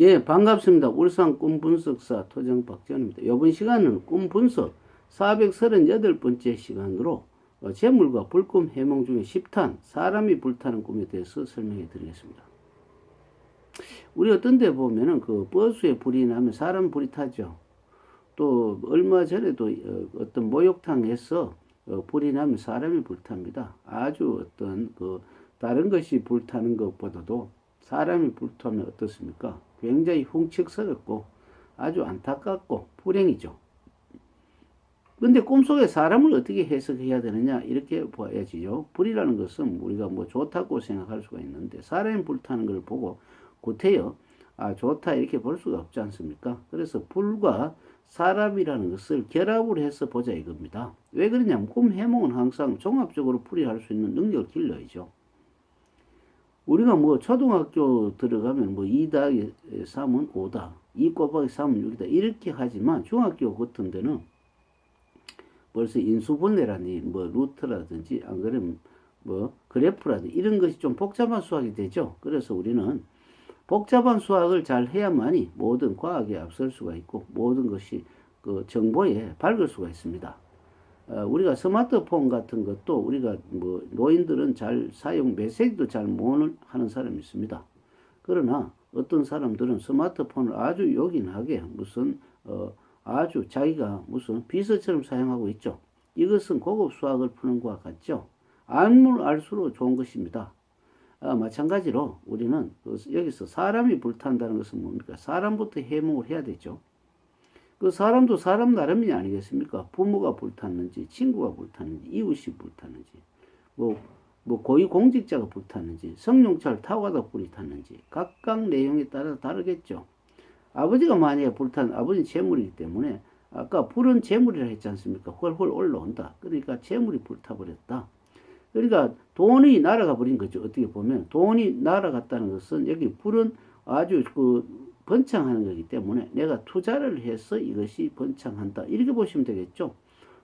예, 반갑습니다. 울산 꿈 분석사 토정 박지원입니다. 이번 시간은 꿈 분석 438번째 시간으로 어, 재물과 불꿈 해몽 중에 10탄 사람이 불타는 꿈에 대해서 설명해 드리겠습니다. 우리 어떤 데 보면은 그 버스에 불이 나면 사람 불이 타죠. 또 얼마 전에도 어, 어떤 목욕탕에서 어, 불이 나면 사람이 불탑니다. 아주 어떤 그 다른 것이 불타는 것보다도 사람이 불타면 어떻습니까? 굉장히 흉측스럽고 아주 안타깝고 불행이죠. 근데 꿈속에 사람을 어떻게 해석해야 되느냐 이렇게 봐야지요. 불이라는 것은 우리가 뭐 좋다고 생각할 수가 있는데 사람이 불타는 걸 보고 구태여 아 좋다 이렇게 볼 수가 없지 않습니까? 그래서 불과 사람이라는 것을 결합을 해서 보자 이겁니다. 왜 그러냐면 꿈 해몽은 항상 종합적으로 풀이할 수 있는 능력을 길러야죠. 우리가 뭐 초등학교 들어가면 뭐 2 더하기 3은 5다. 2 곱하기 3은 6이다. 이렇게 하지만 중학교 같은 데는 벌써 인수분해라든지 뭐 루트라든지 안 그러면 뭐 그래프라든지 이런 것이 좀 복잡한 수학이 되죠. 그래서 우리는 복잡한 수학을 잘 해야만이 모든 과학에 앞설 수가 있고 모든 것이 그 정보에 밝을 수가 있습니다. 어, 우리가 스마트폰 같은 것도 우리가 뭐 노인들은 잘 사용 메시지도 잘 못 하는 사람이 있습니다. 그러나 어떤 사람들은 스마트폰을 아주 요긴하게 무슨 어 아주 자기가 무슨 비서처럼 사용하고 있죠. 이것은 고급 수학을 푸는 것과 같죠. 알면 알수록 좋은 것입니다. 아, 마찬가지로 우리는 그 여기서 사람이 불탄다는 것은 뭡니까? 사람부터 해몽을 해야 되죠. 그 사람도 사람 나름이 아니겠습니까? 부모가 불탔는지, 친구가 불탔는지, 이웃이 불탔는지, 뭐, 뭐 고위 공직자가 불탔는지, 성룡차를 타고 가다 불이 탔는지, 각각 내용에 따라 다르겠죠. 아버지가 만약에 불탄, 아버지 재물이기 때문에, 아까 불은 재물이라 했지 않습니까? 헐헐 올라온다. 그러니까 재물이 불타버렸다. 그러니까 돈이 날아가 버린 거죠. 어떻게 보면. 돈이 날아갔다는 것은 여기 불은 아주 그 번창하는 거기 때문에 내가 투자를 해서 이것이 번창한다. 이렇게 보시면 되겠죠.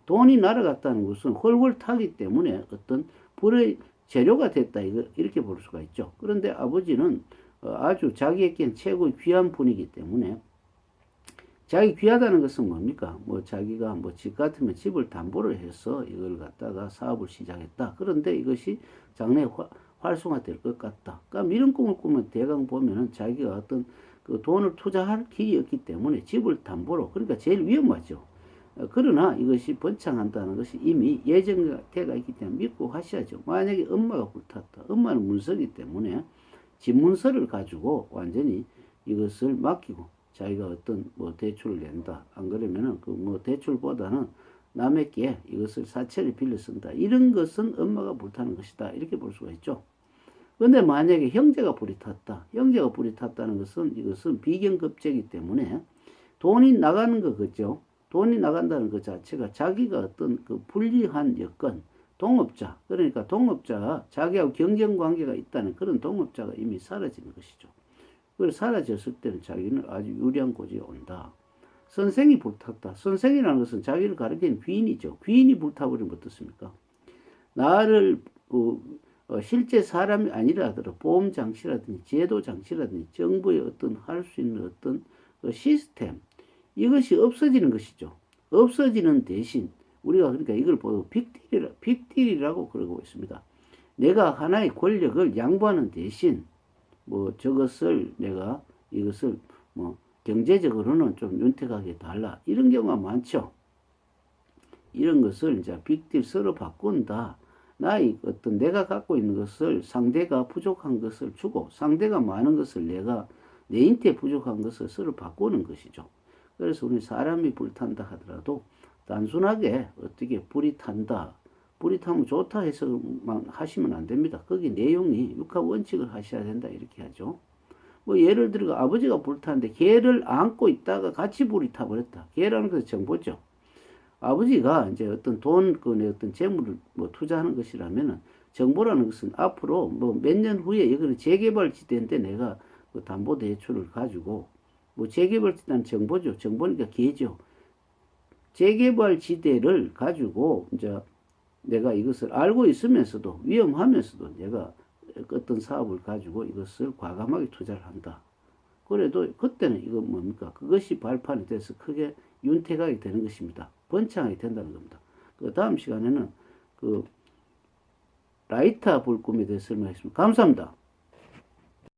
돈이 날아갔다는 것은 헐헐 타기 때문에 어떤 불의 재료가 됐다. 이렇게 볼 수가 있죠. 그런데 아버지는 어, 아주 자기에겐 최고의 귀한 분이기 때문에 자기 귀하다는 것은 뭡니까? 뭐 자기가 뭐 집 같으면 집을 담보를 해서 이걸 갖다가 사업을 시작했다. 그런데 이것이 장래 활성화될 것 같다. 그러니까 이런 꿈을 꾸면 대강 보면은 자기가 어떤 그 돈을 투자할 기회이 없기 때문에 집을 담보로 그러니까 제일 위험하죠. 어, 그러나 이것이 번창한다는 것이 이미 예정되가 있기 때문에 믿고 하셔야죠. 만약에 엄마가 불탔다. 엄마는 문서기 때문에 집 문서를 가지고 완전히 이것을 맡기고 자기가 어떤 뭐 대출을 낸다. 안 그러면은 그 뭐 대출보다는 남에게 이것을 사채를 빌려 쓴다. 이런 것은 엄마가 불타는 것이다. 이렇게 볼 수가 있죠. 근데 만약에 형제가 불이 탔다. 형제가 불이 탔다는 것은 이것은 비경급제이기 때문에 돈이 나가는 거 그죠? 돈이 나간다는 것 자체가 자기가 어떤 그 불리한 여건, 동업자, 그러니까 동업자, 자기하고 경쟁 관계가 있다는 그런 동업자가 이미 사라지는 것이죠. 그걸 사라졌을 때는 자기는 아주 유리한 곳에 온다. 선생이 불탔다. 선생이라는 것은 자기를 가르치는 귀인이죠. 귀인이 불타버리면 어떻습니까? 나를 그 어, 실제 사람이 아니라 하더라도 보험 장치라든지 제도 장치라든지 정부의 어떤 할 수 있는 어떤 그 시스템 이것이 없어지는 것이죠. 없어지는 대신 우리가 그러니까 이걸 보고 빅딜이라 빅딜이라고 그러고 있습니다. 내가 하나의 권력을 양보하는 대신 뭐 저것을 내가 이것을 뭐 경제적으로는 좀 윤택하게 달라 이런 경우가 많죠. 이런 것을 이제 빅딜 서로 바꾼다. 나의 어떤 내가 갖고 있는 것을 상대가 부족한 것을 주고 상대가 많은 것을 내가 내 인태 부족한 것을 서로 바꾸는 것이죠. 그래서 우리 사람이 불탄다 하더라도 단순하게 어떻게 불이 탄다, 불이 타면 좋다 해서만 하시면 안 됩니다. 거기 내용이 육합 원칙을 하셔야 된다 이렇게 하죠. 뭐 예를 들어 아버지가 불타는데 개를 안고 있다가 같이 불이 타버렸다. 개라는 것은 정보죠. 아버지가 이제 어떤 돈, 그, 어떤 재물을 뭐 투자하는 것이라면은 정보라는 것은 앞으로 뭐 몇 년 후에 이거는 재개발 지대인데 내가 그 담보 대출을 가지고 뭐 재개발 지대는 정보죠. 정보니까 개죠. 재개발 지대를 가지고 이제 내가 이것을 알고 있으면서도 위험하면서도 내가 어떤 사업을 가지고 이것을 과감하게 투자를 한다. 그래도 그때는 이거 뭡니까? 그것이 발판이 돼서 크게 윤택하게 되는 것입니다. 번창하게 된다는 겁니다. 그 다음 시간에는 그 라이터 불 꿈에 대해서 설명하겠습니다. 감사합니다.